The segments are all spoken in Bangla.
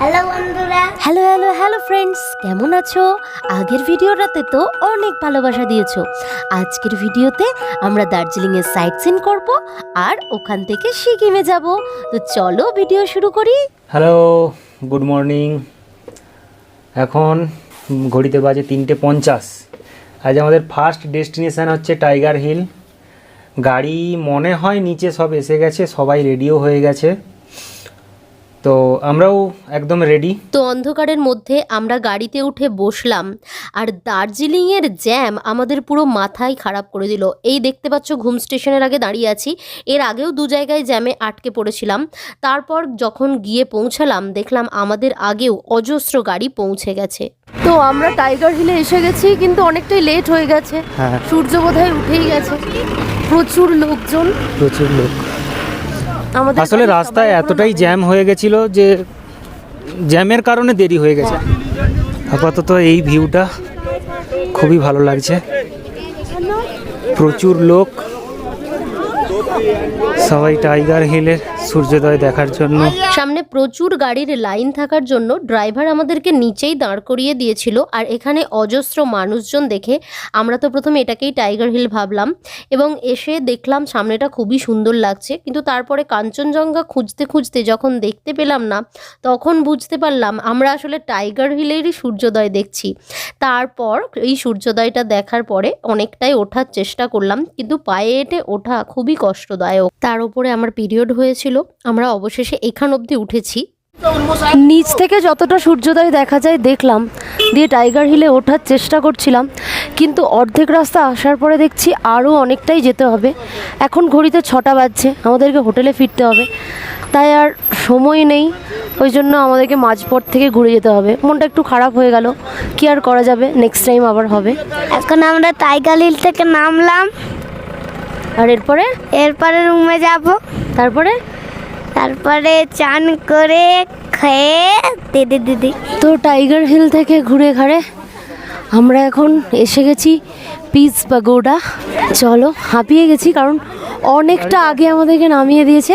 হ্যালো বন্ধুরা। হ্যালো হ্যালো হ্যালো ফ্রেন্ডস কেমন আছো? আগের ভিডিওটাতে তো অনেক ভালোবাসা দিয়েছ। আজকের ভিডিওতে আমরা দার্জিলিংয়ে সাইট সিন করব আর ওখান থেকে সিকিমে যাব। তো চলো ভিডিও শুরু করি। হ্যালো গুড মর্নিং এখন ঘড়িতে বাজে তিনটে পঞ্চাশ। আজ আমাদের ফার্স্ট ডেস্টিনেশান হচ্ছে টাইগার হিল গাড়ি মনে হয় নিচে সব এসে গেছে সবাই রেডিও হয়ে গেছে। তো আমরাও একদম রেডি তো অন্ধকারের মধ্যে আমরা গাড়িতে উঠে বসলাম আর দার্জিলিংয়ের জ্যাম আমাদের পুরো মাথায় খারাপ করে দিল। এই দেখতে পাচ্ছ ঘুম স্টেশনের আগে দাঁড়িয়ে আছি এর আগেও দু জায়গায় জ্যামে আটকে পড়েছিলাম। তারপর যখন গিয়ে পৌঁছালাম দেখলাম আমাদের আগেও অজস্র গাড়ি পৌঁছে গেছে। তো আমরা টাইগার হিলে এসে গেছি কিন্তু অনেকটাই লেট হয়ে গেছে। হ্যাঁ। সূর্য বোধহয় উঠেই গেছে। প্রচুর লোকজন। প্রচুর লোক। আমাদের আসলে রাস্তায় এতটাই জ্যাম হয়ে গেছিল যে জ্যামের কারণে দেরি হয়ে গেছে। আপাতত এই ভিউটা খুবই ভালো লাগছে। প্রচুর লোক। সবাই টাইগার হিলের সূর্যোদয় দেখার জন্য। সামনে প্রচুর গাড়ির লাইন থাকার জন্য ড্রাইভার আমাদেরকে নিচেই দাঁড় করিয়ে দিয়েছিল। আর এখানে অজস্র মানুষজন দেখে আমরা তো প্রথমে এটাকেই টাইগার হিল ভাবলাম এবং এসে দেখলাম সামনেটা খুবই সুন্দর লাগছে। কিন্তু তারপরে কাঞ্চনজঙ্ঘা খুঁজতে খুঁজতে যখন দেখতে পেলাম না, তখন বুঝতে পারলাম আমরা আসলে টাইগার হিলেরই সূর্যোদয় দেখছি। তারপর এই সূর্যোদয়টা দেখার পরে অনেকটাই ওঠার চেষ্টা করলাম, কিন্তু পায়ে হেঁটে ওঠা খুবই কষ্টদায়ক। তার উপরে আমার পিরিয়ড হয়েছিল আমরা অবশেষে এখান অবধি উঠেছি। নিচ থেকে যতটা সূর্যোদয় দেখা যায় দেখলাম দিয়ে টাইগার হিলে ওঠার চেষ্টা করছিলাম কিন্তু অর্ধেক রাস্তা আসার পরে দেখছি আরও অনেকটাই যেতে হবে। এখন ঘড়িতে ছটা বাজছে আমাদেরকে হোটেলে ফিরতে হবে। তাই আর সময় নেই ওই জন্য আমাদেরকে মাঝপথ থেকে ঘুরে যেতে হবে। মনটা একটু খারাপ হয়ে গেল কি আর করা যাবে? নেক্সট টাইম আবার হবে। এখন আমরা টাইগার হিল থেকে নামলাম। আর এরপরে? এরপরে রুমে যাব। তারপরে? তারপরে চান করে খেয়ে দিদি দিদি তো টাইগার হিল থেকে ঘুরে ঘাড়ে আমরা এখন এসে গেছি পিস বা পাগোডা। চলো, হাঁপিয়ে গেছি কারণ অনেকটা আগে আমাদেরকে নামিয়ে দিয়েছে।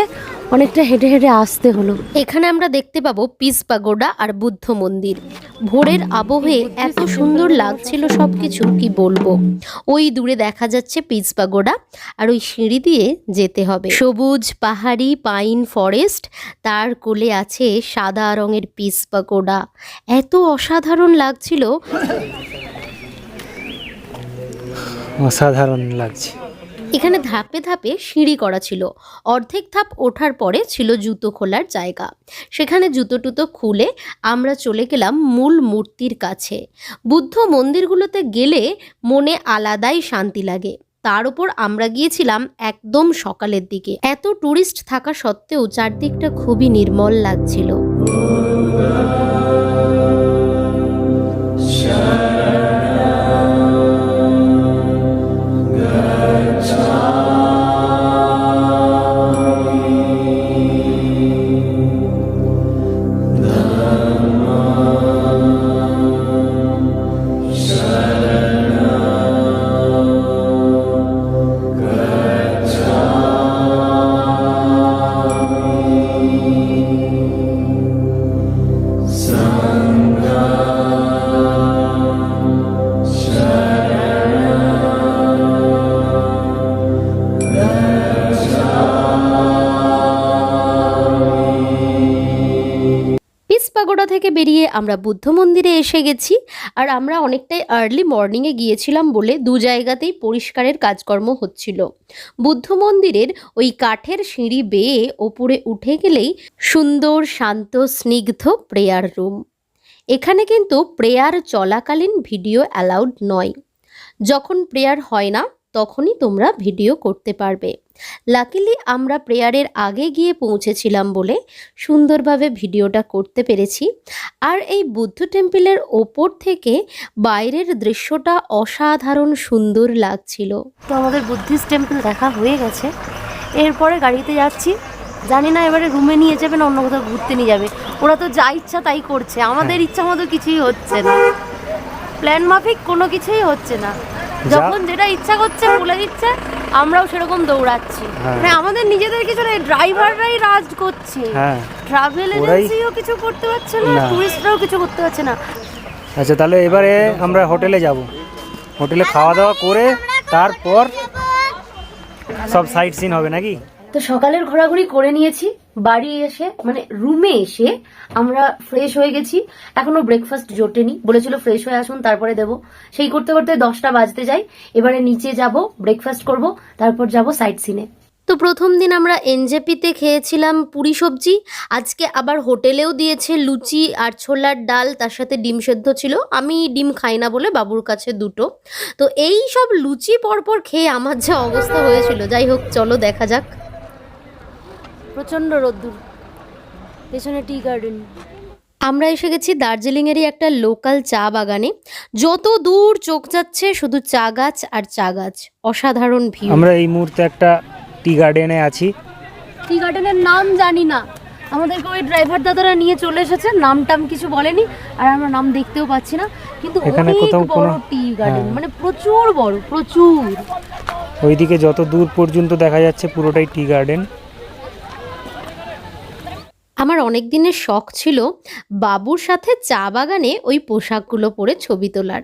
অনেকটা হেঁটে হেঁটে আসতে হলো। এখানে আমরা দেখতে পাবো পিস পাগোডা আর বুদ্ধ মন্দির। ভোরের আবহে এত সুন্দর লাগছিল সব কিছু কি বলব? ওই দূরে দেখা যাচ্ছে পিস পাগোডা আর ওই সিঁড়ি দিয়ে যেতে হবে। সবুজ, পাহাড়ি, পাইন ফরেস্ট, তার কোলে আছে সাদা রঙের পিস পাগোডা। এত অসাধারণ লাগছিল। অসাধারণ লাগছে। এখানে ধাপে ধাপে সিঁড়ি করা ছিল। অর্ধেক ধাপ ওঠার পরে ছিল জুতো খোলার জায়গা। সেখানে জুতো টুতো খুলে আমরা চলে গেলাম মূল মূর্তির কাছে। বুদ্ধ মন্দিরগুলোতে গেলে মনে আলাদাই শান্তি লাগে। তার উপর আমরা গিয়েছিলাম একদম সকালের দিকে। এত টুরিস্ট থাকা সত্ত্বেও চারদিকটা খুবই নির্মল লাগছিল। আমরা বুদ্ধ মন্দিরে এসে গেছি আর আমরা অনেকটাই আর্লি মর্নিংয়ে গিয়েছিলাম বলে দু জায়গাতেই পরিষ্কারের কাজকর্ম হচ্ছিল। বুদ্ধ মন্দিরের ওই কাঠের সিঁড়ি বেয়ে ওপরে উঠে গেলেই সুন্দর, শান্ত, স্নিগ্ধ প্রেয়ার রুম। এখানে কিন্তু প্রেয়ার চলাকালীন ভিডিও অ্যালাউড নয়। যখন প্রেয়ার হয় না তখনই তোমরা ভিডিও করতে পারবে। লাকিলি আমরা প্রেয়ারের আগে গিয়ে পৌঁছেছিলাম বলে সুন্দরভাবে ভিডিওটা করতে পেরেছি। আর এই বুদ্ধ টেম্পলের ওপর থেকে বাইরের দৃশ্যটা অসাধারণ সুন্দর লাগছিল। তো আমাদের বুদ্ধিস্ট টেম্পল দেখা হয়ে গেছে। এরপরে গাড়িতে যাচ্ছি। জানি না এবারে রুমে নিয়ে যাবে না অন্য কোথাও ঘুরতে নিয়ে যাবে। ওরা তো যা ইচ্ছা তাই করছে। আমাদের ইচ্ছা মতো কিছুই হচ্ছে না। প্ল্যান মাফিক কোনো কিছুই হচ্ছে না। যখন যেটা ইচ্ছা করছে বলে দিচ্ছে আমরাও সেরকম দৌড়াচ্ছি। হ্যাঁ। মানে আমাদের নিজেদের কিছু নেই ড্রাইভাররাই রাজ করছে। হ্যাঁ। ট্রাভেল এজেন্সিও কিছু করতে পারছে না না। টুরিস্টরাও কিছু করতে পারছে না। আচ্ছা তাহলে এবারে আমরা হোটেলে যাব। হোটেলে খাওয়া দাওয়া করে তারপর সব সাইট সিন হবে নাকি? তো সকালের ঘোরাঘুরি করে নিয়েছি। বাড়ি এসে মানে রুমে এসে আমরা ফ্রেশ হয়ে গেছি। এখনও ব্রেকফাস্ট জোটেনি। বলেছিল ফ্রেশ হয়ে আসুন, তারপরে দেব। সেই করতে করতে দশটা বাজতে যাই এবারে নিচে যাব ব্রেকফাস্ট করব, তারপর যাব সাইট সিনে তো প্রথম দিন আমরা এনজেপিতে খেয়েছিলাম পুরি সবজি। আজকে আবার হোটেলেও দিয়েছে লুচি আর ছোলার ডাল, তার সাথে ডিম সেদ্ধ ছিল। আমি ডিম খাই না বলে বাবুর কাছে দুটো। তো এই সব লুচি পরপর খেয়ে আমার যে অবস্থা হয়েছিল। যাই হোক, চলো দেখা যাক। প্রচণ্ড রোদ্দুর। পেছনে টি গার্ডেন। আমরা এসে গেছি দার্জিলিংয়েরই একটা লোকাল চা বাগানে। যত দূর চোখ যাচ্ছে শুধু চা গাছ আর চা গাছ। অসাধারণ ভিউ। আমরা এই মুহূর্তে একটা টি গার্ডেনে আছি। টি গার্ডেনের নাম জানি না। আমাদেরকে ওই ড্রাইভার দাদারা নিয়ে চলে এসেছে। নাম টাম কিছু বলেনি আর আমরা নাম দেখতেও পাচ্ছি না। কিন্তু এখানে অনেক কোথাও বড় কোনো- টি গার্ডেন। হ্যাঁ। মানে প্রচুর বড় প্রচুর। ওইদিকে যত দূর পর্যন্ত দেখা যাচ্ছে পুরোটাই টি গার্ডেন। আমার অনেক দিনের শখ ছিল বাবুর সাথে চা বাগানে ওই পোশাকগুলো পরে ছবি তোলার।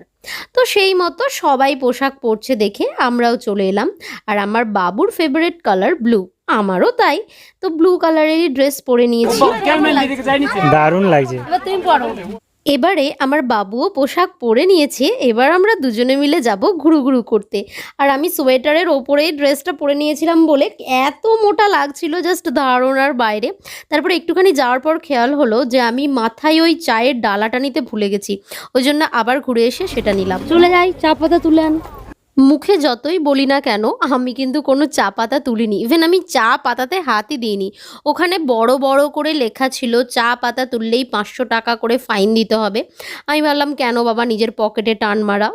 তো সেই মতো সবাই পোশাক পরছে দেখে আমরাও চলে এলাম আর আমার বাবুর ফেভারিট কালার ব্লু আমারও তাই। তো ব্লু কালারেরই ড্রেস পরে নিয়েছি। দারুণ লাগছে। এবার তুমি পড়ো এবারে আমার বাবুও পোশাক পরে নিয়েছে, এবার আমরা দুজনে মিলে যাব ঘুরু ঘুরু করতে। আর আমি সোয়েটারের ওপরে ড্রেসটা পরে নিয়েছিলাম বলে এত মোটা লাগছিল জাস্ট ধারণার বাইরে। তারপরে একটুখানি যাওয়ার পর খেয়াল হলো যে আমি মাথায় ওই চায়ের ডালাটা নিতে ভুলে গেছি। ওই জন্য আবার ঘুরে এসে সেটা নিলাম। চলে যাই, চা পাতা তুলে আন। মুখে যতই বলি না কেন, আমি কিন্তু কোনো চা পাতা তুলিনি। ইভেন আমি চা পাতাতে হাতই দিইনি। ওখানে বড় বড় করে লেখা ছিল, চা পাতা তুললেই পাঁচশো টাকা করে ফাইন দিতে হবে। আমি ভাবলাম, কেন বাবা, নিজের পকেটে টান মারা?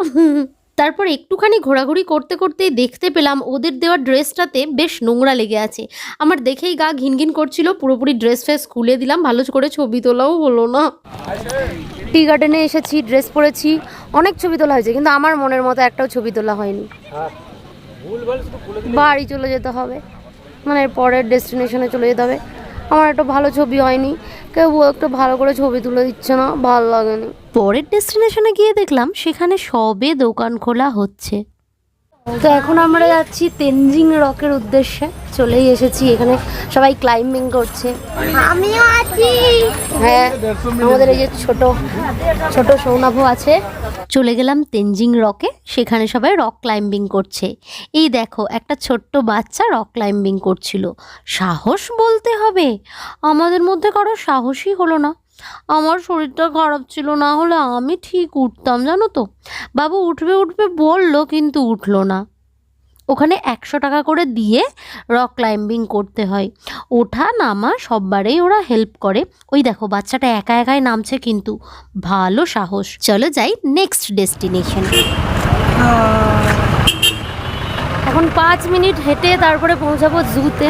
তারপর একটুখানি ঘোরাঘুরি করতে করতেই দেখতে পেলাম, ওদের দেওয়া ড্রেসটাতে বেশ নোংরা লেগে আছে। আমার দেখেই গা ঘিনঘিন করছিল, পুরোপুরি ড্রেস ফ্রেস খুলে দিলাম, ভালো করে ছবি তোলাও হলো না। টি গার্ডেনে এসেছি, ড্রেস পরেছি, অনেক ছবি তোলা হয়েছে, কিন্তু আমার মনের মতো একটাও ছবি তোলা হয়নি। বাড়ি চলে যেতে হবে মানে পরের ডেস্টিনেশনে চলে যেতে হবে। আমার একটা ভালো ছবি হয়নি, কেউ একটা ভালো করে ছবি তুলে দিচ্ছে না, ভালো লাগেনি। পরের ডেস্টিনেশনে গিয়ে দেখলাম, সেখানে সবে দোকান খোলা হচ্ছে। তো এখন আমরা যাচ্ছি তেনজিং রকের উদ্দেশ্যে। চলেই এসেছি এখানে। সবাই ক্লাইম্বিং করছে। আমিও আছি। হ্যাঁ আমাদের এই যে ছোট ছোট সৌনাভ আছে। চলে গেলাম তেনজিং রকে। সেখানে সবাই রক ক্লাইম্বিং করছে। এই দেখো একটা ছোট্ট বাচ্চা রক ক্লাইম্বিং করছিল। সাহস বলতে হবে। আমাদের মধ্যে কারও সাহসই হলো না। আমার শরীরটা খারাপ ছিল, না হলে আমি ঠিক উঠতাম, জানো তো। বাবু উঠবে উঠবে বলল, কিন্তু উঠল না। ওখানে একশো টাকা করে দিয়ে রক ক্লাইম্বিং করতে হয়। ওঠা, নামা, সববারেই ওরা হেল্প করে। ওই দেখো, বাচ্চাটা একা একাই নামছে কিন্তু। ভালো সাহস। চলো যাই নেক্সট ডেস্টিনেশন। এখন পাঁচ মিনিট হেঁটে তারপরে পৌঁছাবো জুতে।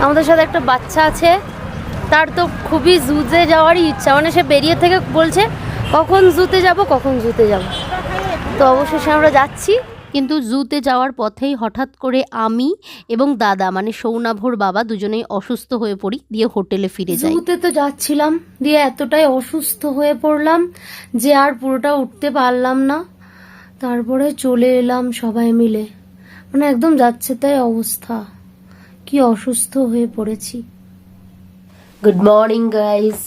আমাদের সাথে একটা বাচ্চা আছে। তার তো খুবই জুতে যাওয়ারই ইচ্ছা। মানে সে বেরিয়ে থেকে বলছে, কখন জুতে যাব, কখন জুতে যাব? তো অবশেষে আমরা যাচ্ছি। কিন্তু জুতে যাওয়ার পথেই হঠাৎ করে আমি এবং দাদা মানে সৌনাভর বাবা দুজনেই অসুস্থ হয়ে পড়ি, দিয়ে হোটেলে ফিরে যাই। জুতে তো যাচ্ছিলাম, দিয়ে এতটাই অসুস্থ হয়ে পড়লাম যে আর পুরোটা উঠতে পারলাম না। তারপরে চলে এলাম সবাই মিলে। মানে একদম যাচ্ছে তাই অবস্থা। কি অসুস্থ হয়ে পড়েছি। গুড মর্নিং গাইজ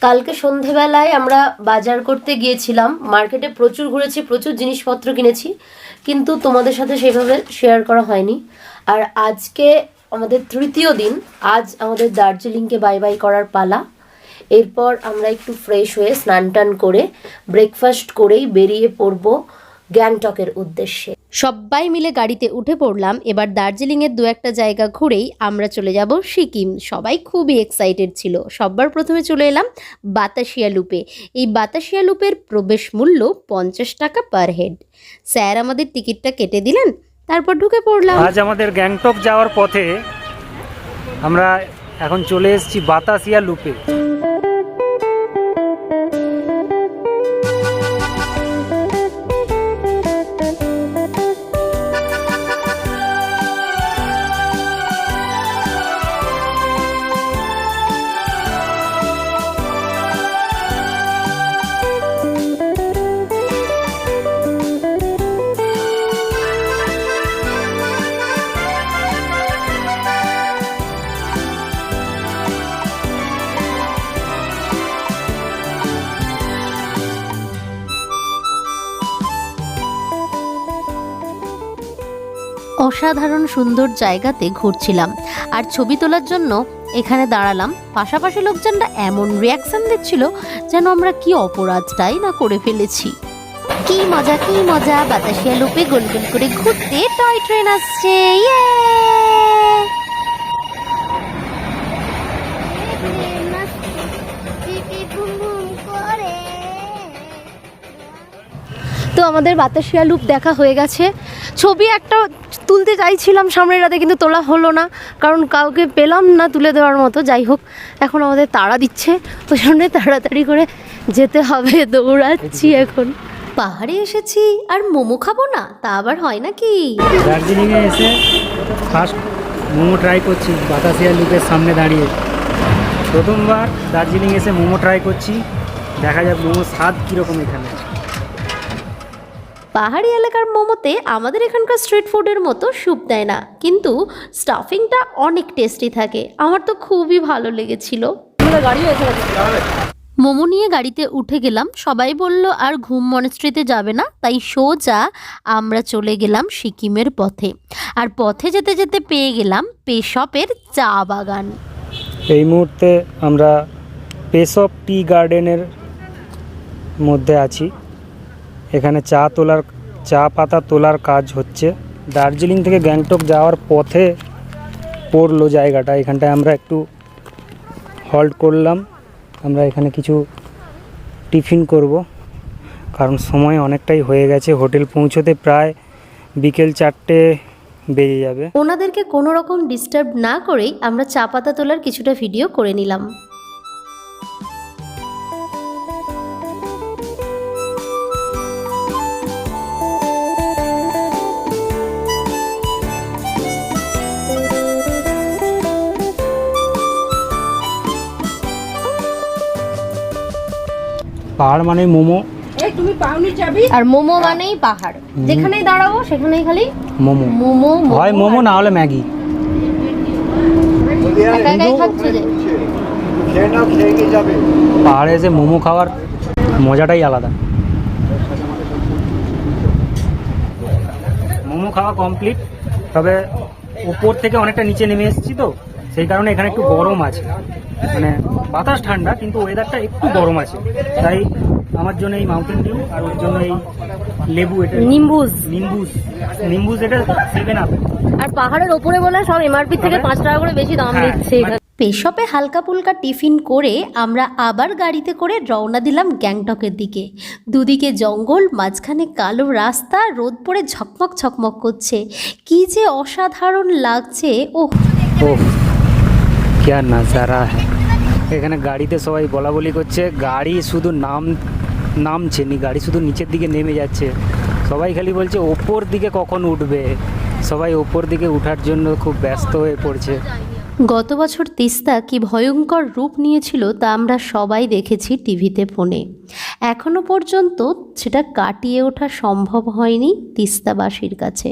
কালকে সন্ধেবেলায় আমরা বাজার করতে গিয়েছিলাম। মার্কেটে প্রচুর ঘুরেছি, প্রচুর জিনিসপত্র কিনেছি। কিন্তু তোমাদের সাথে সেভাবে শেয়ার করা হয়নি। আর আজকে আমাদের তৃতীয় দিন। আজ আমাদের দার্জিলিংকে বাই বাই করার পালা। এরপর আমরা একটু ফ্রেশ হয়ে স্নান টান করে ব্রেকফাস্ট করেই বেরিয়ে পড়ব। গ্যাংটকের উদ্দেশ্যে। সবাই মিলে গাড়িতে উঠে পড়লাম এবার দার্জিলিংয়ের দু একটা জায়গা ঘুরেই আমরা চলে যাব সিকিম। সবাই খুবই এক্সাইটেড ছিল। সবার প্রথমে চলে এলাম বাতাসিয়া লুপে। এই বাতাসিয়া লুপের প্রবেশ মূল্য পঞ্চাশ টাকা পার হেড স্যার আমাদের টিকিটটা কেটে দিলেন তারপর ঢুকে পড়লাম। আজ আমাদের গ্যাংটক যাওয়ার পথে আমরা এখন চলে এসেছি বাতাসিয়া লুপে। অসাধারণ সুন্দর জায়গাতে ঘুরছিলাম। আর ছবি তোলার জন্য এখানে দাঁড়ালাম। পাশাপাশি লোকজনরা এমন রিয়াকশন দিচ্ছিল যেন আমরা কি অপরাধটাই না, করে ফেলেছি। কি মজা কি মজা, বাতাসিয়া লোপে গোল গোল করে ঘুরতে টয় ট্রেন আসছে তো আমাদের বাতাসিয়া লুপ দেখা হয়ে গেছে। ছবি একটা তুলতে চাইছিলাম সামনের রাতে কিন্তু তোলা হলো না কারণ কাউকে পেলাম না তুলে দেওয়ার মতো। যাই হোক এখন আমাদের তাড়া দিচ্ছে ওই জন্য তাড়াতাড়ি করে যেতে হবে দৌড়াচ্ছি এখন। পাহাড়ে এসেছি আর মোমো খাব না তা আবার হয় নাকি? দার্জিলিংয়ে এসে ফার্স্ট মোমো ট্রাই করছি বাতাসিয়া লুকের সামনে দাঁড়িয়ে। প্রথমবার দার্জিলিং এসে মোমো ট্রাই করছি দেখা যাক মোমো স্বাদ কীরকম এখানে। পাহাড়ি এলাকার মোমোতে আমাদের এখানকার স্ট্রিট ফুডের মতো স্যুপ দেয় না। কিন্তু স্টাফিংটা অনেক টেস্টি থাকে। আমার তো খুবই ভালো লেগেছিল। মোমো নিয়ে গাড়িতে উঠে গেলাম। সবাই বলল আর ঘুম মনেস্ট্রিতে যাবে না। তাই সোজা আমরা চলে গেলাম সিকিমের পথে। আর পথে যেতে যেতে পেয়ে গেলাম পেশপের চা বাগান। এই মুহূর্তে আমরা পেসপ টি গার্ডেনের মধ্যে আছি। এখানে চা তোলার, চা পাতা তোলার কাজ হচ্ছে। দার্জিলিং থেকে গ্যাংটক যাওয়ার পথে পড়ল জায়গাটা। এখানটায় আমরা একটু হল্ট করলাম। আমরা এখানে কিছু টিফিন করব, কারণ সময় অনেকটাই হয়ে গেছে। হোটেল পৌঁছতে প্রায় বিকেল চারটে বেজে যাবে। ওনাদেরকে কোনো রকম ডিস্টার্ব না করেই আমরা চা পাতা তোলার কিছুটা ভিডিও করে নিলাম। পাহাড় মানে মোমো। আর মোমো মানেই পাহাড়। যেখানেই দাঁড়াবো সেখানেই খালি মোমো। মোমো হয় মোমো না হলে ম্যাগি। পাহাড়ে এসে মোমো খাওয়ার মজাটাই আলাদা। মোমো খাওয়া কমপ্লিট তবে উপর থেকে অনেকটা নিচে নেমে এসেছি তো সেই কারণে এখানে একটু গরম আছে। মানে বাতাস ঠান্ডা কিন্তু ওয়েদারটা একটু গরম আছে। তাই আমার জন্য এই মাউন্টেন ডিউ আর ওর জন্য এই লেবু এটা নিম্বুজ। নিম্বুস নিম্বুস এটা সেভেন আপ আর পাহাড়ের ওপরে বলে সব এমআরপি থেকে পাঁচ টাকা করে বেশি দাম হ্যাঁ, দিচ্ছে পেশপে হালকা ফুলকা টিফিন করে আমরা আবার গাড়িতে করে রওনা দিলাম গ্যাংটকের দিকে। দুদিকে জঙ্গল মাঝখানে কালো রাস্তা রোদ পড়ে ঝকমক ঝকমক করছে। কি যে অসাধারণ লাগছে ও ক্যা নাজারা হ্যাঁ এখানে গাড়িতে সবাই বলা বলি করছে। গাড়ি শুধু নাম, নামছে নি, গাড়ি শুধু নিচের দিকে নেমে যাচ্ছে। সবাই খালি বলছে, ওপর দিকে কখন উঠবে? সবাই ওপর দিকে উঠার জন্য খুব ব্যস্ত হয়ে পড়ছে। গত বছর তিস্তা কি ভয়ঙ্কর রূপ নিয়েছিল তা আমরা সবাই দেখেছি টিভিতে ফোনে। এখনও পর্যন্ত সেটা কাটিয়ে ওঠা সম্ভব হয়নি তিস্তাবাসীর কাছে।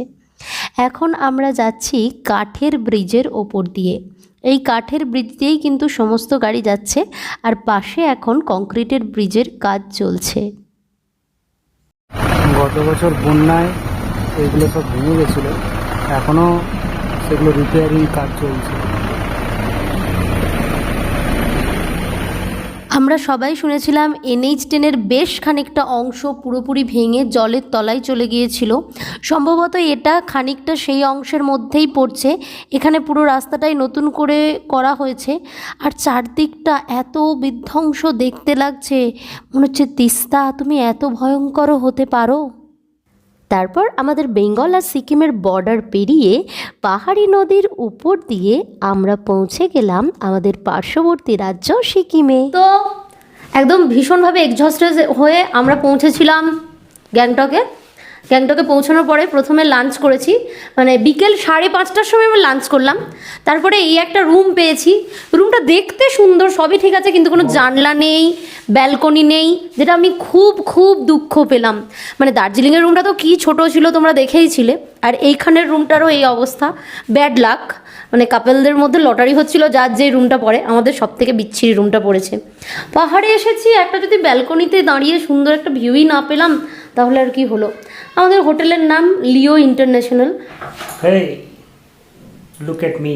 এখন আমরা যাচ্ছি কাঠের ব্রিজের ওপর দিয়ে। এই কাঠের ব্রিজ দিয়েই কিন্তু সমস্ত গাড়ি যাচ্ছে আর পাশে এখন কংক্রিটের ব্রিজের কাজ চলছে। গত বছর বন্যায় এগুলো সব ভেঙে গেছিল, এখনও সেগুলো রিপেয়ারিং কাজ চলছে। আমরা সবাই শুনেছিলাম এনএইচ টেনের বেশ খানিকটা অংশ পুরোপুরি ভেঙে জলের তলায় চলে গিয়েছিল। সম্ভবত এটা খানিকটা সেই অংশের মধ্যেই পড়ছে। এখানে পুরো রাস্তাটাই নতুন করে করা হয়েছে। আর চারদিকটা এত বিধ্বংস দেখতে লাগছে। মনে হচ্ছে তিস্তা, তুমি এত ভয়ঙ্কর হতে পারো। তারপর আমাদের বেঙ্গল আর সিকিমের বর্ডার পেরিয়ে পাহাড়ি নদীর উপর দিয়ে আমরা পৌঁছে গেলাম আমাদের পার্শ্ববর্তী রাজ্য সিকিমে। তো একদম ভীষণভাবে এক্সস্টেড হয়ে আমরা পৌঁছেছিলাম গ্যাংটকে। গ্যাংটকে পৌঁছানোর পরে প্রথমে লাঞ্চ করেছি। মানে বিকেল সাড়ে পাঁচটার সময় আমি লাঞ্চ করলাম। তারপরে এই একটা রুম পেয়েছি। রুমটা দেখতে সুন্দর, সবই ঠিক আছে, কিন্তু কোনো জানলা নেই ব্যালকনি নেই, যেটা আমি খুব খুব দুঃখ পেলাম। মানে দার্জিলিংয়ের রুমটা তো কী ছোট ছিল তোমরা দেখেই ছিলে। আর এইখানের রুমটারও এই অবস্থা। ব্যাড লাক মানে কাপেলদের মধ্যে লটারি হচ্ছিল, যার যে রুমটা পড়ে, আমাদের সব থেকে বিচ্ছিরি রুমটা পড়েছে। পাহাড়ে এসেছি, একটা যদি ব্যালকনিতে দাঁড়িয়ে সুন্দর একটা ভিউই না পেলাম, তাহলে আর কি হলো? আমাদের হোটেলের নাম Leo International. Look at me.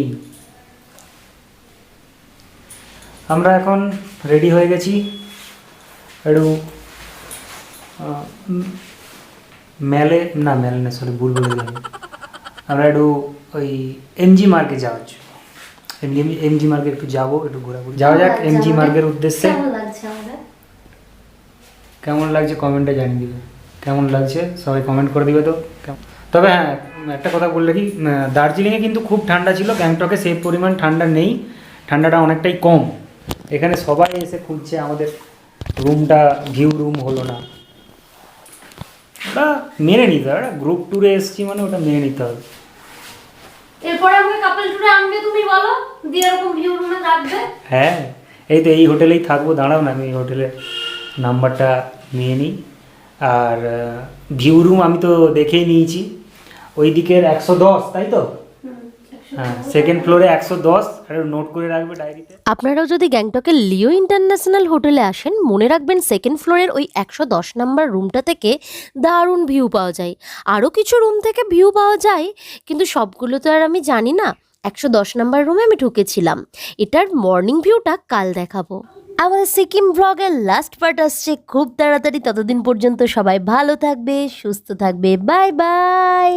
আমরা এখন রেডি হয়ে গেছি। একটু মেলে না মেলে না সরি ভুল বলে দিলাম। আমরা একটু ওই এমজি মার্কে যাওয়ার জন্য। এমজি এমজি মার্কে একটু যাব একটু ঘোরাঘুরি। যাওয়া যাক এমজি মার্কের উদ্দেশ্যে। কেমন লাগছে কমেন্টে জানিয়ে দিবে। কেমন লাগছে? সবাই কমেন্ট করে দিবে তো। তবে হ্যাঁ একটা কথা বললে কি দার্জিলিংয়ে কিন্তু খুব ঠান্ডা ছিল গ্যাংটকে সেই পরিমাণ ঠান্ডা নেই। ঠান্ডাটা অনেকটাই কম। এখানে সবাই এসে খুঁজছে আমাদের রুমটা ভিউ রুম হলো না। ওটা মেনে নিতে হবে গ্রুপ ট্যুরে এসেছি মানে ওটা মেনে নিতে হবে। এরপরে আমাকে কাপল টুরে আনবে তুমি বলো দিয়ে এরকম ভিউ রুমে থাকবে। হ্যাঁ এই তো এই হোটেলেই থাকব দাঁড়াও না আমি এই হোটেলের নাম্বারটা নিয়ে নিই। আর ভিউ রুম আমি তো দেখেই নিয়েছি। ওই দিকের একশো দশ, তাই তো? হ্যাঁ সেকেন্ড ফ্লোরে একশো দশ আপনারাও যদি গ্যাংটকের লিও ইন্টারন্যাশনাল হোটেলে আসেন, মনে রাখবেন সেকেন্ড ফ্লোরের ওই একশো দশ নাম্বার রুমটা থেকে দারুণ ভিউ পাওয়া যায়। আরও কিছু রুম থেকে ভিউ পাওয়া যায়, কিন্তু সবগুলো তো আর আমি জানি না। একশো দশ নাম্বার রুমে আমি ঢুকেছিলাম। এটার মর্নিং ভিউটা কাল দেখাবো। আমাদের সিকিম ব্লগের লাস্ট পার্ট আসছে। খুব তাড়াতাড়ি ততদিন পর্যন্ত সবাই ভালো থাকবে, সুস্থ থাকবে। Bye bye